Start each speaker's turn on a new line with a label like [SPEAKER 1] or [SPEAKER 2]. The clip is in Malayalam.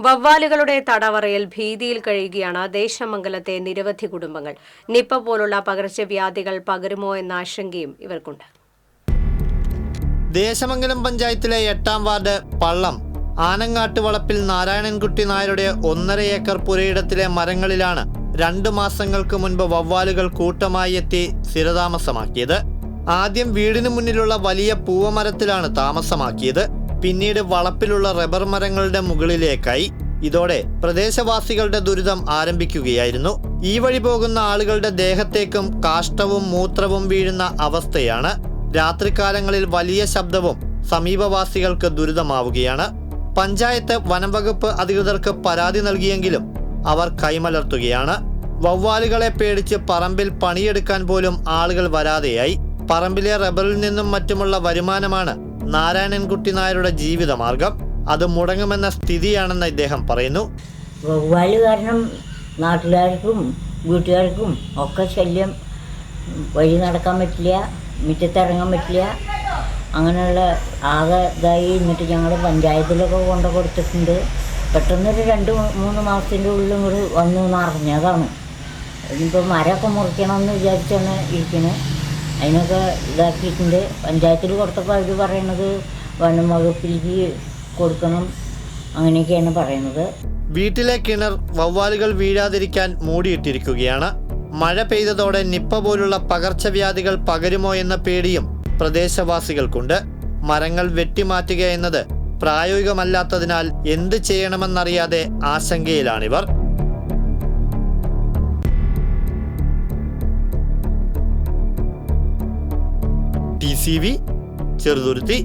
[SPEAKER 1] വവ്വാലുകളുടെ തടവറയിൽ ഭീതിയിൽ കഴിയുകയാണ് ദേശമംഗലത്തെ നിരവധി കുടുംബങ്ങൾ. നിപ്പ പോലുള്ള പകർച്ചവ്യാധികൾ പകരുമോ എന്ന ആശങ്കയും ഇവർക്കുണ്ട്.
[SPEAKER 2] ദേശമംഗലം പഞ്ചായത്തിലെ എട്ടാം വാർഡ് പള്ളം ആനങ്ങാട്ട് വളപ്പിൽ നാരായണൻകുട്ടി നായരുടെ ഒന്നര ഏക്കർ പുരയിടത്തിലെ മരങ്ങളിലാണ് രണ്ടു മാസങ്ങൾക്ക് മുൻപ് വവ്വാലുകൾ കൂട്ടമായി എത്തി സ്ഥിരതാമസമാക്കിയത്. ആദ്യം വീടിനു മുന്നിലുള്ള വലിയ പൂവമരത്തിലാണ് താമസമാക്കിയത്. പിന്നീട് വളപ്പിലുള്ള റബ്ബർ മരങ്ങളുടെ മുകളിലേക്കായി ഇതോടെ പ്രദേശവാസികളുടെ ദുരിതം ആരംഭിക്കുകയായിരുന്നു. ഈ വഴി പോകുന്ന ആളുകളുടെ ദേഹത്തേക്കും കാഷ്ടവും മൂത്രവും വീഴുന്ന അവസ്ഥയാണ് രാത്രികാലങ്ങളിൽ വലിയ ശബ്ദവും സമീപവാസികൾക്ക് ദുരിതമാവുകയാണ്. പഞ്ചായത്ത് വനംവകുപ്പ് അധികൃതർക്ക് പരാതി നൽകിയെങ്കിലും അവർ കൈമലർത്തുകയാണ്. വവ്വാലുകളെ പേടിച്ച് പറമ്പിൽ പണിയെടുക്കാൻ പോലും ആളുകൾ വരാതെയായി. പറമ്പിലെ റബ്ബറിൽ നിന്നും മറ്റുമുള്ള വരുമാനമാണ് നാരായണൻകുട്ടി നായരുടെ ജീവിതമാർഗം. അത് മുടങ്ങുമെന്ന സ്ഥിതിയാണെന്ന് ഇദ്ദേഹം പറയുന്നു.
[SPEAKER 3] വവ്വാൽ കാരണം നാട്ടുകാർക്കും വീട്ടുകാർക്കും ഒക്കെ ശല്യം. വഴി നടക്കാൻ പറ്റില്ല മുറ്റത്തിറങ്ങാൻ പറ്റില്ല. അങ്ങനെയുള്ള ആകെ ഇതായി എന്നിട്ട് ഞങ്ങൾ പഞ്ചായത്തിലൊക്കെ കൊണ്ടു കൊടുത്തിട്ടുണ്ട്. പെട്ടെന്നൊരു രണ്ട് മൂന്ന് മാസത്തിന്റെ ഉള്ളിൽ ഇങ്ങോട്ട് വന്നു എന്നറിഞ്ഞതാണ് ഇനിയിപ്പോൾ മരമൊക്കെ മുറിക്കണമെന്ന് വിചാരിച്ചാണ് ഇരിക്കുന്നത് അതിനൊക്കെ ഇതാക്കിയിട്ടുണ്ട്. പഞ്ചായത്തിൽ കൊടുത്തപ്പോൾ അവർ പറയുന്നത് വനം വകുപ്പിലേക്ക് കൊടുക്കണം അങ്ങനെയൊക്കെയാണ് പറയുന്നത്.
[SPEAKER 2] വീട്ടിലെ കിണർ വവ്വാലുകൾ വീഴാതിരിക്കാൻ മൂടിയിട്ടിരിക്കുകയാണ്. മഴ പെയ്തതോടെ നിപ്പ പോലുള്ള പകർച്ചവ്യാധികൾ പകരുമോ എന്ന പേടിയും പ്രദേശവാസികൾക്കുണ്ട്. മരങ്ങൾ വെട്ടിമാറ്റുക എന്നത് പ്രായോഗികമല്ലാത്തതിനാൽ എന്ത് ചെയ്യണമെന്നറിയാതെ ആശങ്കയിലാണിവർ. C V Cheruthuruthy